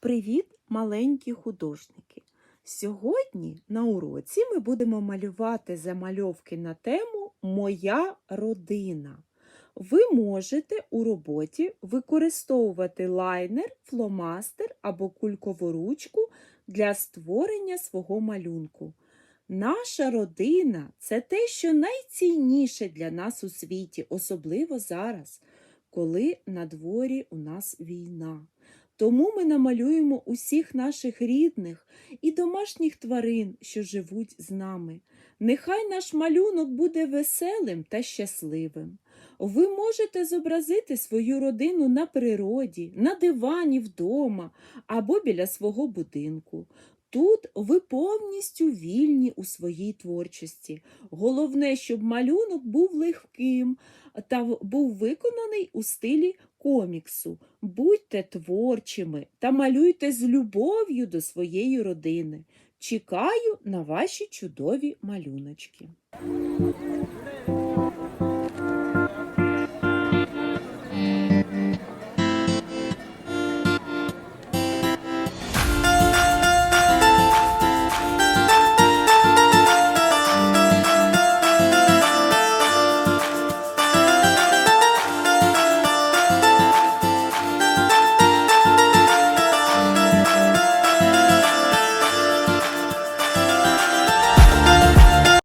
Привіт, маленькі художники! Сьогодні на уроці ми будемо малювати замальовки на тему Моя родина. Ви можете у роботі використовувати лайнер, фломастер або кулькову ручку для створення свого малюнку. Наша родина це те, що найцінніше для нас у світі, особливо зараз, коли на дворі у нас війна. Тому ми намалюємо усіх наших рідних і домашніх тварин, що живуть з нами. Нехай наш малюнок буде веселим та щасливим. Ви можете зобразити свою родину на природі, на дивані вдома або біля свого будинку. Тут ви повністю вільні у своїй творчості. Головне, щоб малюнок був легким та був виконаний у стилі коміксу. Будьте творчими та малюйте з любов'ю до своєї родини. Чекаю на ваші чудові малюночки.